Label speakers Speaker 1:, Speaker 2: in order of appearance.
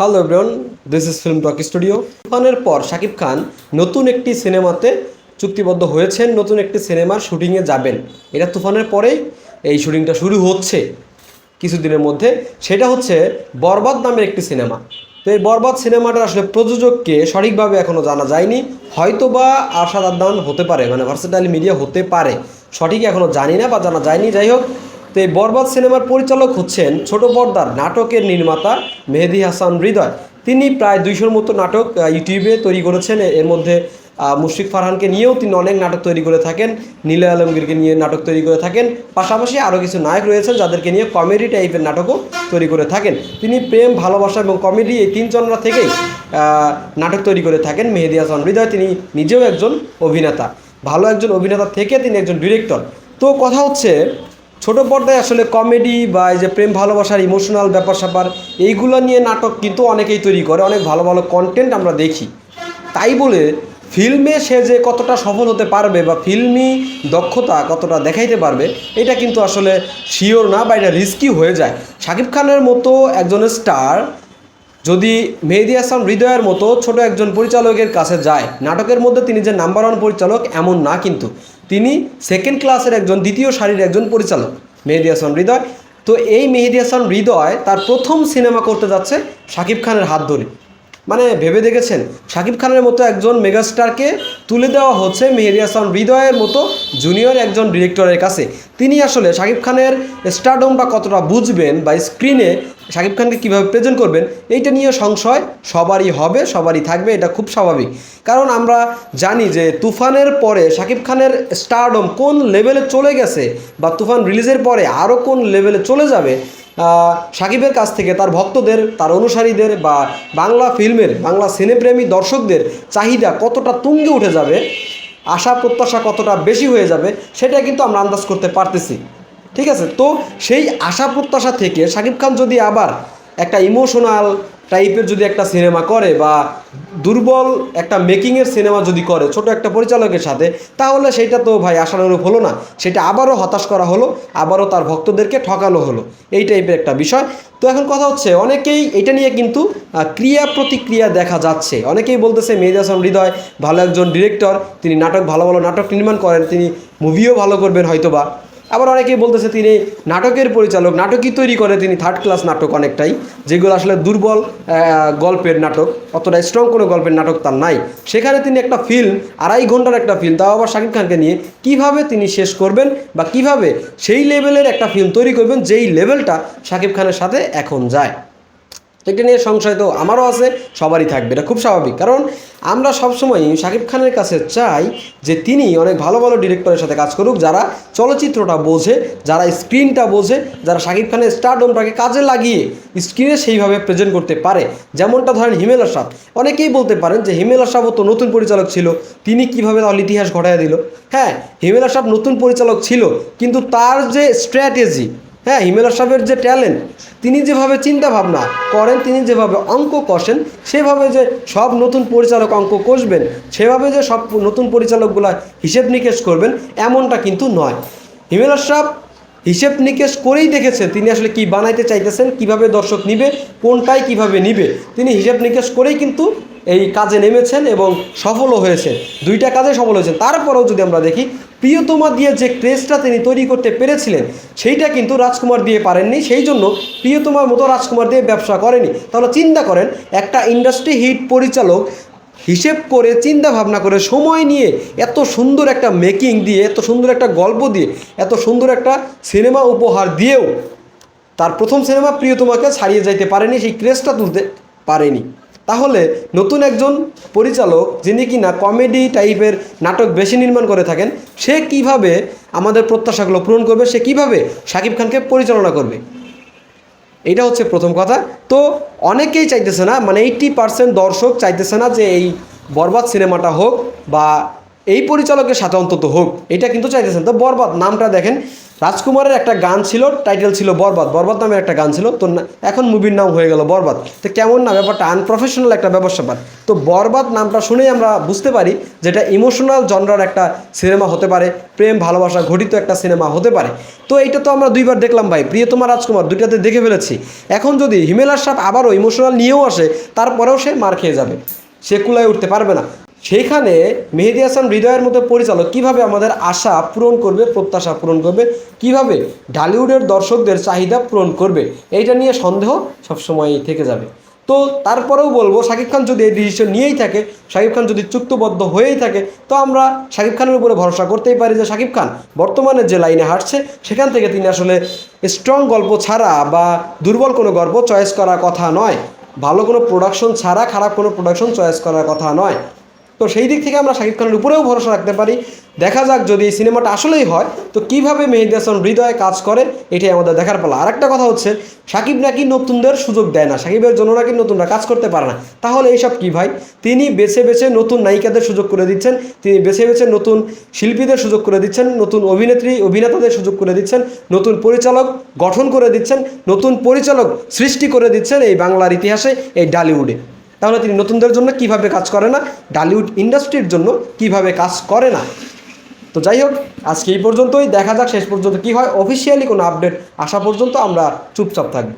Speaker 1: Hello everyone this is film talk studio তুফানের পর শাকিব খান নতুন একটি সিনেমাতে চুক্তিবদ্ধ হয়েছেন, নতুন একটি সিনেমার শুটিংয়ে যাবেন। এটা তুফানের পরেই এই শুটিংটা শুরু হচ্ছে। কিছুদিনের মধ্যে সেটা হচ্ছে বরবাদ নামের একটি সিনেমা। তো এই বরবাদ সিনেমাটার আসলে প্রযোজককে সঠিকভাবে এখনও জানা যায়নি। হয়তোবা আশাদ আদান হতে পারে মানে ভার্সেটাইল মিডিয়া হতে পারে। সঠিক এখনও জানি না বা জানা যায়নি। যাই হোক তো এই বরবাদ সিনেমার পরিচালক হচ্ছেন ছোট পর্দার নাটকের নির্মাতা মেহেদি হাসান হৃদয়। তিনি প্রায় দুইশোর মতো নাটক ইউটিউবে তৈরি করেছেন। এর মধ্যে মুশফিক ফারহানকে নিয়েও তিনি অনেক নাটক তৈরি করে থাকেন। নীলা আলমগীরকে নিয়ে নাটক তৈরি করে থাকেন। পাশাপাশি আরও কিছু নায়ক রয়েছেন যাদেরকে নিয়ে কমেডি টাইপের নাটকও তৈরি করে থাকেন। তিনি প্রেম, ভালোবাসা এবং কমেডি এই তিন জনরা থেকেই নাটক তৈরি করে থাকেন মেহেদি হাসান হৃদয়। তিনি নিজেও একজন অভিনেতা। ভালো একজন অভিনেতা থেকে তিনি একজন ডিরেক্টর। তো কথা হচ্ছে ছোট পর্দায় আসলে কমেডি বা এই যে প্রেম, ভালোবাসার ইমোশনাল ব্যাপার স্যাপার, এইগুলো নিয়ে নাটক কিন্তু অনেকেই তৈরি করে। অনেক ভালো ভালো কন্টেন্ট আমরা দেখি। তাই বলে ফিল্মে সে যে কতটা সফল হতে পারবে বা ফিল্মি দক্ষতা কতটা দেখাইতে পারবে, এটা কিন্তু আসলে শিওর না বা এটা রিস্কি হয়ে যায়। শাকিব খানের মতো একজন স্টার যদি মেহেদি হাসান হৃদয়ের মতো ছোট একজন পরিচালকের কাছে যায়, নাটকের মধ্যে তিনি যে নাম্বার ওয়ান পরিচালক এমন না কিন্তু তিনি সেকেন্ড ক্লাসের একজন, দ্বিতীয় সারির একজন পরিচালক, মেহেদি হাসান হৃদয়। তো এই মেহেদি হাসান হৃদয় তার প্রথম সিনেমা করতে যাচ্ছে শাকিব খানের হাত ধরে। মানে ভেবে দেখেছেন? শাকিব খানের মতো একজন মেগাস্টারকে তুলে দেওয়া হচ্ছে মেহেদি হাসান হৃদয়ের মতো জুনিয়র একজন ডিরেক্টরের কাছে। তিনি আসলে শাকিব খানের স্টারডমটা কতটা বুঝবেন বা স্ক্রিনে শাকিব খানকে কীভাবে প্রেজেন্ট করবেন, এইটা নিয়ে সংশয় সবারই হবে, সবারই থাকবে, এটা খুব স্বাভাবিক। কারণ আমরা জানি যে তুফানের পরে শাকিব খানের স্টারডম কোন লেভেলে চলে গেছে বা তুফান রিলিজের পরে আরও কোন লেভেলে চলে যাবে সাকিবের কাছ থেকে তার ভক্তদের, তার অনুসারীদের বা বাংলা ফিল্মের, বাংলা সিনেপ্রেমী দর্শকদের চাহিদা কতটা তুঙ্গে উঠে যাবে, আশা প্রত্যাশা কতটা বেশি হয়ে যাবে সেটা কিন্তু আমরা আন্দাজ করতে পারতেছি। ঠিক আছে? তো সেই আশা প্রত্যাশা থেকে সাকিব খান যদি আবার একটা ইমোশনাল টাইপের যদি একটা সিনেমা করে বা দুর্বল একটা মেকিংয়ের সিনেমা যদি করে, ছোট একটা পরিচালকের সাথে, তাহলে সেটা তো ভাই আশানুরূপ হলো না। সেটা আবারও হতাশ করা হলো, আবারও তার ভক্তদেরকে ঠকানো হলো। এই টাইপের একটা বিষয়। তো এখন কথা হচ্ছে, অনেকেই এটা নিয়ে কিন্তু ক্রিয়া প্রতিক্রিয়া দেখা যাচ্ছে। অনেকেই বলতেছে, মেহেদি হাসান হৃদয়, ভালো একজন ডিরেক্টর তিনি নাটক, ভালো ভালো নাটক নির্মাণ করেন, তিনি মুভিও ভালো করবেন হয়তোবা। আবার অনেকেই বলতেছে তিনি নাটকের পরিচালক, নাটকই তৈরি করে তিনি থার্ড ক্লাস নাটক অনেকটাই, যেগুলো আসলে দুর্বল গল্পের নাটক অতটা স্ট্রং কোনো গল্পের নাটক তার নাই। সেখানে তিনি একটা ফিল্ম আড়াই ঘণ্টার একটা ফিল্ম তাও আবার শাকিব খানকে নিয়ে কীভাবে তিনি শেষ করবেন বা কীভাবে সেই লেভেলের একটা ফিল্ম তৈরি করবেন, যেই লেভেলটা শাকিব খানের সাথে এখন যায়। এটা নিয়ে সংশয় তো আমারও আছে, সবারই থাকবে। এটা খুব স্বাভাবিক। কারণ আমরা সবসময় শাকিব খানের কাছে চাই যে তিনি অনেক ভালো ভালো ডিরেক্টরের সাথে কাজ করুক, যারা চলচ্চিত্রটা বোঝে, যারা স্ক্রিনটা বোঝে, যারা শাকিব খানের স্টারডমটাকে কাজে লাগিয়ে স্ক্রিনে সেইভাবে প্রেজেন্ট করতে পারে। যেমনটা ধরেন হিমেল আশরাফ। অনেকেই বলতে পারেন যে হিমেল আশরাফও তো নতুন পরিচালক ছিল, তিনি কীভাবে তাহলে ইতিহাস ঘটায় দিল? হ্যাঁ হিমেল আশরাফ নতুন পরিচালক ছিল, কিন্তু তার যে স্ট্র্যাটেজি হ্যাঁ হিমেল আশরাফের যে ট্যালেন্ট তিনি যেভাবে চিন্তা ভাবনা করেন, তিনি যেভাবে অঙ্ক কষেন, সেভাবে যে সব নতুন পরিচালক অঙ্ক কষবেন, সেভাবে যে সব নতুন পরিচালকগুলা হিসেব নিকেশ করবেন, এমনটা কিন্তু নয়। হিমেল আশরাফ হিসেব নিকেশ করেই দেখেছেন তিনি আসলে কি বানাইতে চাইতেছেন, কীভাবে দর্শক নিবে, কোনটাই কীভাবে নিবে। তিনি হিসেব নিকেশ করেই কিন্তু এই কাজে নেমেছেন এবং সফলও হয়েছেন। দুইটা কাজে সফল হয়েছেন। তারপরেও যদি আমরা দেখি, প্রিয়তমা দিয়ে যে ক্রেজটা তিনি তৈরি করতে পেরেছিলেন, সেইটা কিন্তু রাজকুমার দিয়ে পারেননি। সেই জন্য প্রিয়তমার মতো রাজকুমার দিয়ে ব্যবসা করেনি। তাহলে চিন্তা করেন, একটা ইন্ডাস্ট্রি হিট পরিচালক হিসেব করে, চিন্তা ভাবনা করে, সময় নিয়ে এত সুন্দর একটা মেকিং দিয়ে, এত সুন্দর একটা গল্প দিয়ে, এত সুন্দর একটা সিনেমা উপহার দিয়েও তার প্রথম সিনেমা প্রিয়তমাকে ছাড়িয়ে যাইতে পারেনি, সেই ক্রেজটা তুলতে পারেনি। তাহলে নতুন একজন পরিচালক যিনি কি না কমেডি টাইপের নাটক বেশি নির্মাণ করে থাকেন, সে কীভাবে আমাদের প্রত্যাশাগুলো পূরণ করবে, সে কীভাবে শাকিব খানকে পরিচালনা করবে? এটা হচ্ছে প্রথম কথা। তো অনেকেই চাইতেছে না মানে এইট্টি পার্সেন্ট দর্শক চাইতেছে না যে এই বরবাদ সিনেমাটা হোক বা এই পরিচালকের সাথে অন্তত হোক, এটা কিন্তু চাইতেছেন। তো বরবাদ, নামটা দেখেন। রাজকুমারের একটা গান ছিল টাইটেল ছিল বরবাদ। বরবাদ নামের একটা গান ছিল, তো এখন মুভির নাম হয়ে গেল বরবাদ। তো কেমন না, ব্যাপারটা আনপ্রফেশনাল একটা ব্যবসা পার। তো বরবাদ নামটা শুনেই আমরা বুঝতে পারি যেটা ইমোশনাল জনরার একটা সিনেমা হতে পারে, প্রেম, ভালোবাসা ঘটিত একটা সিনেমা হতে পারে। তো এইটা তো আমরা দুইবার দেখলাম ভাই, প্রিয়তমা রাজকুমার, দুইটাতে দেখে ফেলেছি। এখন যদি হিমেলার সাপ আবারও ইমোশনাল নিয়েও আসে, তারপরেও সে মার খেয়ে যাবে। সে কুলায় উঠতে পারবে না। সেইখানে মেহেদি হাসান হৃদয়ের মতো পরিচালক কীভাবে আমাদের আশা পূরণ করবে, প্রত্যাশা পূরণ করবে, কীভাবে ঢালিউডের দর্শকদের চাহিদা পূরণ করবে, এইটা নিয়ে সন্দেহ সবসময়ই থেকে যাবে। তো তারপরেও বলব, শাকিব খান যদি এই ডিসিশন নিয়েই থাকে, শাকিব খান যদি চুক্তিবদ্ধ হয়েই থাকে, তো আমরা শাকিব খানের উপরে ভরসা করতেই পারি যে শাকিব খান বর্তমানে যে লাইনে হাঁটছে, সেখান থেকে তিনি আসলে স্ট্রং গল্প ছাড়া বা দুর্বল কোনো গল্প চয়েস করার কথা নয়। ভালো কোনো প্রোডাকশন ছাড়া, খারাপ কোনো প্রোডাকশন চয়েস করার কথা নয়। তো সেই দিক থেকে আমরা শাকিব খানের উপরেও ভরসা রাখতে পারি। দেখা যাক যদি এই সিনেমাটা আসলেই হয়, তো কীভাবে মেহেদি হাসান হৃদয়ে কাজ করে, এটাই আমাদের দেখার পালা। আরেকটা কথা হচ্ছে সাকিব নাকি নতুনদের সুযোগ দেয় না সাকিবের জন্য নাকি নতুনরা কাজ করতে পারে না। তাহলে এইসব কী ভাই? তিনি বেছে বেছে নতুন নায়িকাদের সুযোগ করে দিচ্ছেন, তিনি বেছে বেছে নতুন শিল্পীদের সুযোগ করে দিচ্ছেন, নতুন অভিনেত্রী, অভিনেতাদের সুযোগ করে দিচ্ছেন, নতুন পরিচালক গঠন করে দিচ্ছেন, নতুন পরিচালক সৃষ্টি করে দিচ্ছেন এই বাংলার ইতিহাসে, এই ডালিউডে। তাহলে তিনি নতুনদের জন্য কীভাবে কাজ করে না? ডালিউড ইন্ডাস্ট্রির জন্য কীভাবে কাজ করে না? তো যাই হোক, আজকে এই পর্যন্তই। দেখা যাক শেষ পর্যন্ত কি হয়। অফিসিয়ালি কোনো আপডেট আসা পর্যন্ত আমরা চুপচাপ থাকব।